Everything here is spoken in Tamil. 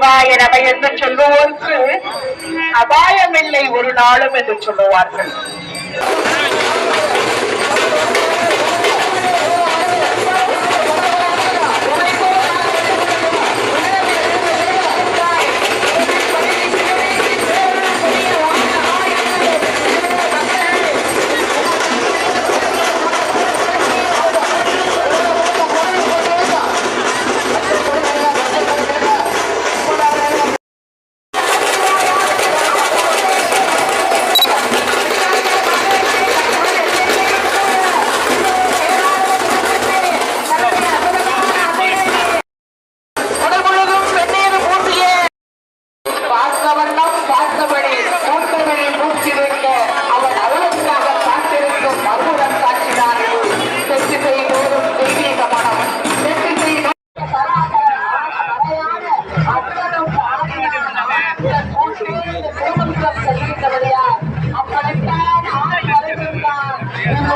சிவாய நம என்று சொல்லுவோருக்கு அபாயமில்லை ஒரு நாளும் என்று சொல்லுவார்கள்.